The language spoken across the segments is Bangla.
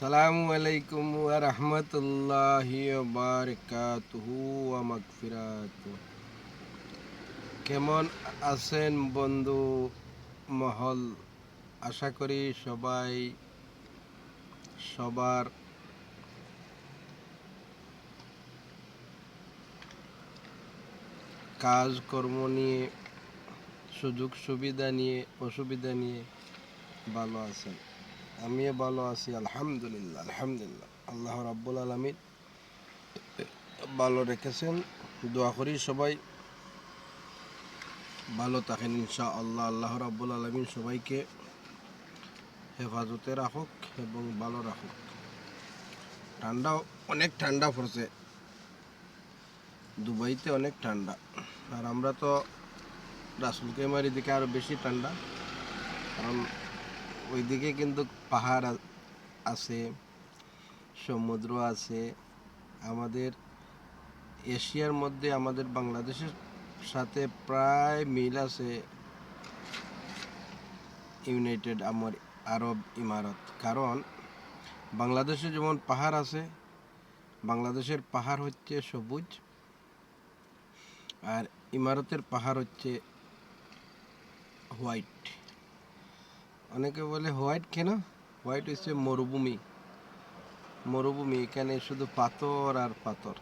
আসসালামু আলাইকুম ওয়া রাহমাতুল্লাহি ওয়া বারাকাতুহু ওয়া মাগফিরাতুহু কেমন আছেন বন্ধু মহল? আশা করি সবাই, সবার কাজকর্ম নিয়ে সুযোগ সুবিধা নিয়ে, অসুবিধা নিয়ে ভালো আছেন। আমিও ভালো আছি, আলহামদুলিল্লাহ আলহামদুলিল্লাহ। আল্লাহ রাব্বুল আলমিন ভালো রেখেছেন, দোয়া করি সবাই। ভালো থাকেন ইনশা আল্লাহ আল্লাহ রাব্বুল আলমিন সবাইকে হেফাজতে রাখুক এবং ভালো রাখুক। ঠান্ডা অনেক ঠান্ডা পড়ছে। দুবাইতে অনেক ঠান্ডা। আর আমরা তো রাসুল কেমারি দিকে আরও বেশি ঠান্ডা। কারণ ওইদিকে কিন্তু পাহাড় আছে, সমুদ্র আছে। আমাদের এশিয়ার মধ্যে আমাদের বাংলাদেশের সাথে প্রায় মিল আছে ইউনাইটেড আমার, আরব ইমারত। কারণ বাংলাদেশে যেমন পাহাড় আছে, বাংলাদেশের পাহাড় হচ্ছে সবুজ আর ইমারতের পাহাড় হচ্ছে হোয়াইট। অনেকে বলে হোয়াইট কেন? হোয়াইট হচ্ছে মরুভূমি। মরুভূমি, এখানে শুধু পাথর আর পাথর।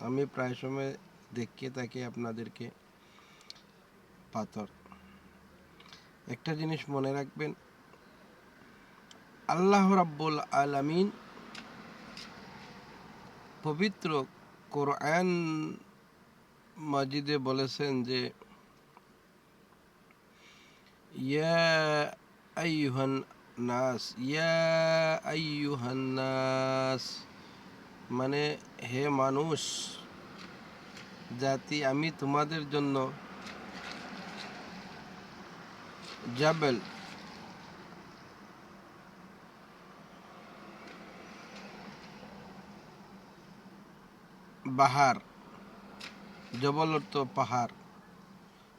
আমি প্রায় সময় দেখতে থাকি আপনাদেরকে পাথর। একটা জিনিস মনে রাখবেন, আল্লাহ রাব্বুল আলামিন পবিত্র কোরআন মাজিদে বলেছেন যে, ইয়া আইয়ুহান নাস ইয়া আইয়ুহান নাস মানে হে মানুষ, জাতি আমি তোমাদের জন্য জাবেল। বাহার, জবল অর্থ পাহাড়,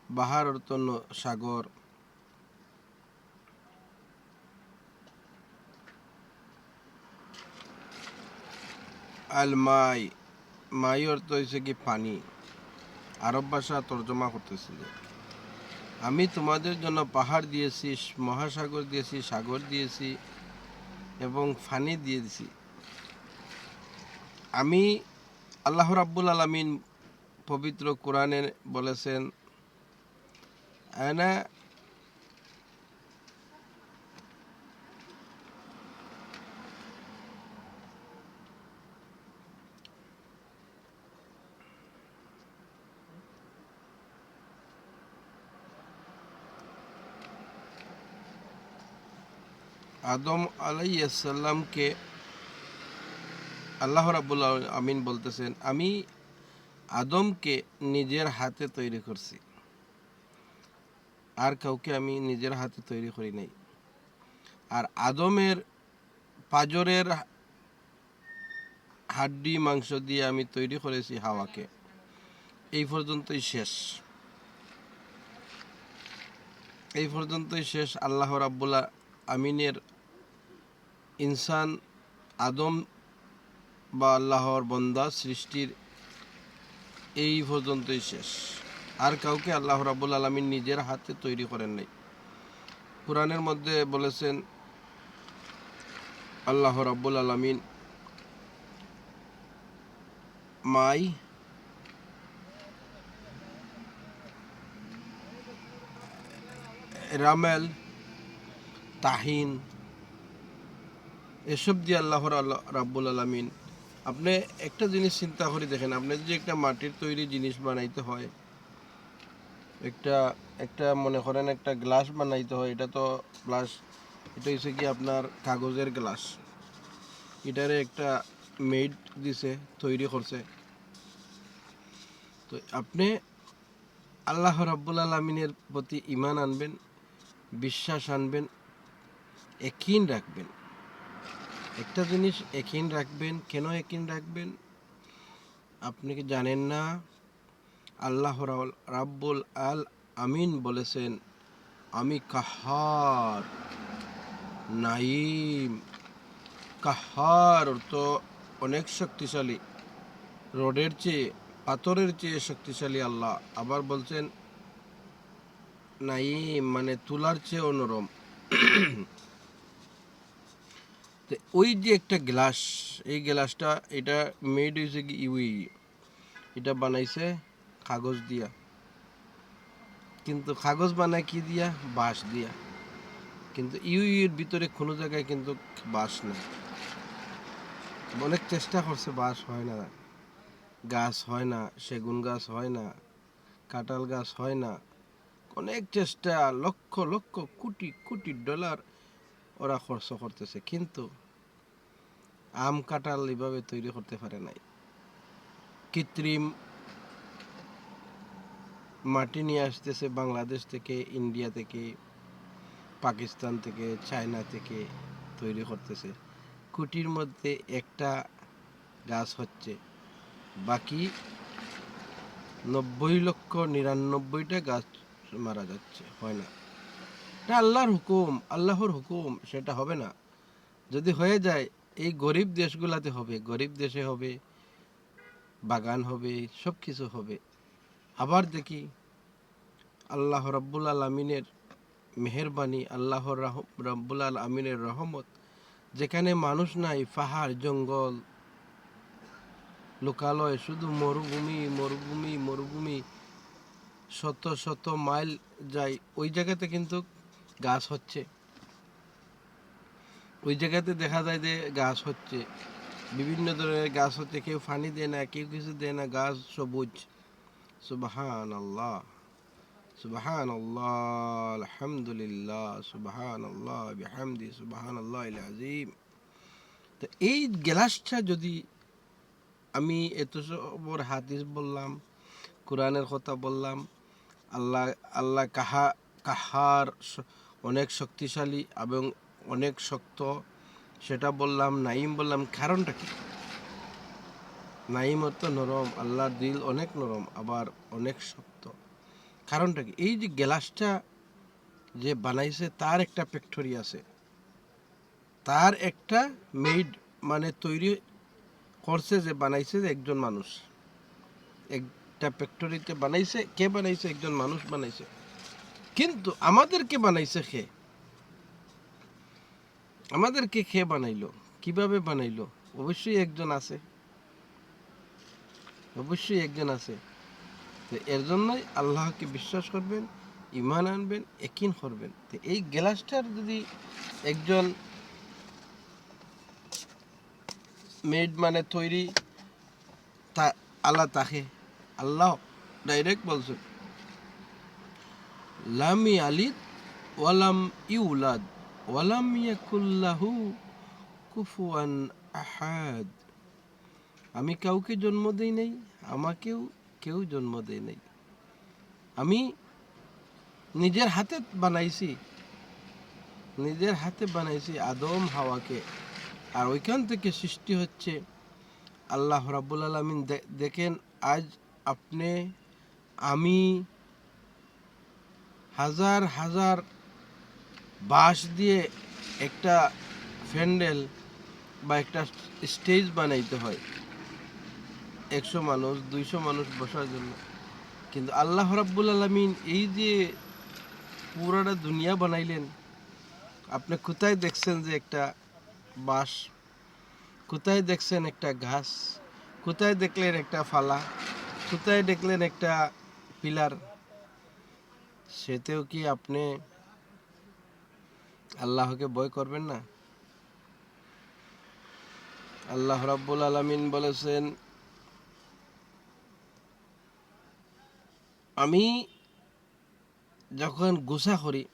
বাহার অর্থ সাগর। আল মাই মাই অর্থ হয়েছে কি পানি। আরব ভাষা তর্জমা করতেছিল। আমি তোমাদের জন্য পাহাড় দিয়েছি, মহাসাগর দিয়েছি, সাগর দিয়েছি এবং ফানি দিয়েছি। আমি আল্লাহ রাব্বুল আলামিন পবিত্র কোরআনে বলেছেন, আনা আদম আলাইসাল্লামকে আল্লাহ রাবুল আমিন বলতেছেন, আমি আদমকে নিজের হাতে তৈরি করছি। আর কাউকে আমি নিজের হাতে তৈরি করি নাই। আর আদমের পাজরের হাড্ডি, মাংস দিয়ে আমি তৈরি করেছি হাওয়াকে। এই পর্যন্তই শেষ। এই পর্যন্তই শেষ। আল্লাহ রাব্বুল্লাহ আমিনের ইনসান আদম বা আল্লাহর বন্দা সৃষ্টির এই পর্যন্তই শেষ। আর কাউকে আল্লাহ রাবুল আলমিন নিজের হাতে তৈরি করেন নাই। কোরআনের মধ্যে বলেছেন, আল্লাহ রাব্বুল আলমিন মাই রামেল তাহিন, এসব দিয়ে আল্লাহর আল্লাহ রাব্বুল আলমিন, আপনি একটা জিনিস চিন্তা করে দেখেন, আপনি যদি একটা মাটির তৈরি জিনিস বানাইতে হয়, একটা একটা মনে করেন একটা গ্লাস বানাইতে হয়, এটা তো গ্লাস, এটা হচ্ছে কি আপনার কাগজের গ্লাস, এটারে একটা মেড দিছে, তৈরি করছে, তো আপনি আল্লাহ রাব্বুল আলমিনের প্রতি ইমান আনবেন, বিশ্বাস আনবেন একিন রাখবেন। একটা জিনিস একিন রাখবেন, কেন একিন রাখবেন? আপনি কি জানেন না? আল্লাহ রাব্বুল আল আমিন বলেছেন, আমি কাহার নাইম কাহার অর্থ অনেক শক্তিশালী। রোডের চেয়ে, পাথরের চেয়ে শক্তিশালী আল্লাহ। আবার বলছেন নাই মানে তুলার চেয়ে নরম ওই যে একটা গ্লাস, এই গ্লাসটা এটা মেড হয়েছে কি ইউই এটা বানাইছে কাগজ দিয়া। কিন্তু কাগজ বানায় কি দিয়া? বাঁশ দিয়া। কিন্তু ইউইয়ের ভিতরে কোনো জায়গায় কিন্তু বাঁশ নেই। অনেক চেষ্টা করছে, বাঁশ হয় না। গাছ হয় না, সেগুন গাছ হয় না, কাঁঠাল গাছ হয় না। অনেক চেষ্টা, লক্ষ লক্ষ, কোটি কোটি ডলার ওরা খরচ করতেছে। কিন্তু আম কাঁঠাল এভাবে তৈরি করতে পারে নাই। কৃত্রিম মাটি নিয়ে আসতেছে বাংলাদেশ থেকে, ইন্ডিয়া থেকে, পাকিস্তান থেকে, চায়না থেকে তৈরি করতেছে। কুটির মধ্যে একটা গাছ হচ্ছে, বাকি নব্বই লক্ষ নিরানব্বইটা গাছ মারা যাচ্ছে, হয় না? এটা আল্লাহর হুকুম আল্লাহর হুকুম, সেটা হবে না। যদি হয়ে যায় এই গরিব দেশগুলাতে হবে, গরিব দেশে হবে, বাগান হবে সব কিছু হবে। আবার দেখি আল্লাহ রব্বুল আলমিনের মেহরবানি আল্লাহর রাহ- রব্বুল আল আমিনের রহমত, যেখানে মানুষ নাই, পাহাড়, জঙ্গল, লোকালয়, শুধু মরুভূমি মরুভূমি মরুভূমি, শত শত মাইল যায়, ওই জায়গাতে কিন্তু গাছ হচ্ছে। ওই জায়গাতে দেখা যায় যে গাছ হচ্ছে। বিভিন্ন ধরনের গাছ হচ্ছে, কেউ পানি দেয় না, কেউ কিছু দেয় না, গাছ সবুজ। সুবাহান আল্লাহ সুবাহান আল্লাহ আলহামদুলিল্লাহ সুবাহান আল্লাহ বিহামদি সুবাহান আল্লাহ আজিম তো এই গ্লাসটা যদি আমি এত সবর হাদিস বললাম, কোরআনের কথা বললাম, আল্লাহ আল্লাহ কাহা, কাহার অনেক শক্তিশালী এবং অনেক শক্ত। সেটা বললাম নাইম বললাম, কারণটা কি? নাইম অর্থ নরম, আল্লাহর দিল অনেক নরম, আবার অনেক শক্ত। কারণটা কি? এই যে গ্লাসটা যে বানাইছে, তার একটা ফ্যাক্টরি আছে। তার একটা মেড মানে তৈরি করছে যে, বানাইছে যে একজন মানুষ। একটা ফ্যাক্টরিতে বানাইছে, কে বানাইছে? একজন মানুষ বানাইছে। কিন্তু আমাদেরকে বানাইছে কে? আমাদেরকে কে বানাইলো? কীভাবে বানাইলো? অবশ্যই একজন আছে। অবশ্যই একজন আছে। তো এর জন্যই আল্লাহকে বিশ্বাস করবেন ইমান আনবেন একিন করবেন। তো এই গ্লাসটার যদি একজন মেড মানে তৈরি তা আল্লাহ তাকে, আল্লাহ ডাইরেক্ট বলছেন লামি আলিদ ওয়ালাম ইউলাদ। ওয়ালাম ইয়াকুল্লাহু কুফুয়ান আহাদ। আমি কাউকে জন্ম দেই নাই, আমাকেও কেউ জন্ম দেয় নাই। আমি নিজের হাতে বানাইছি, নিজের হাতে বানাইছি আদম হাওয়াকে। আর ওইখান থেকে সৃষ্টি হচ্ছে আল্লাহ রাব্বুল আলমিন। দেখেন, আজ আপনি, আমি, হাজার হাজার বাঁশ দিয়ে একটা প্যান্ডেল বা একটা স্টেজ বানাইতে হয়। একশো মানুষ, দুইশো মানুষ বসার জন্য। কিন্তু আল্লাহ রাব্বুল আলমিন এই যে পুরোটা দুনিয়া বানাইলেন, আপনি কোথায় দেখছেন যে একটা বাঁশ? কোথায় দেখছেন একটা ঘাস কোথায় দেখলেন একটা ফালা? কোথায় দেখলেন একটা পিলার? সেতেও কি আপনি আল্লাহকে ভয় করবেন না। আল্লাহ রাব্বুল আলামিন বলেছেন, আমি যখন গুসা করি,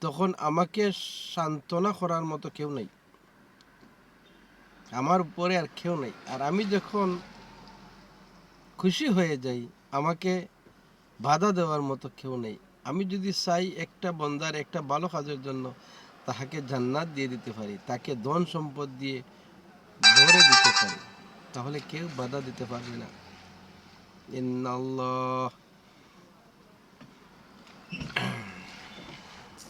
তখন আমাকে সান্ত্বনা করার মতো কেউ নেই। আমার উপরে আর কেউ নেই। আর আমি যখন খুশি হয়ে যাই, আমাকে বাধা দেওয়ার মতো কেউ নেই। আমি যদি চাই একটা বন্দার একটা ভালো কাজের জন্য তাহাকে জান্নাত দিয়ে দিতে পারি, তাকে ধন সম্পদ দিয়ে ভরে দিতে পারি, তাহলে কেউ বাধা দিতে পারবে না। ইন্নাল্লাহ।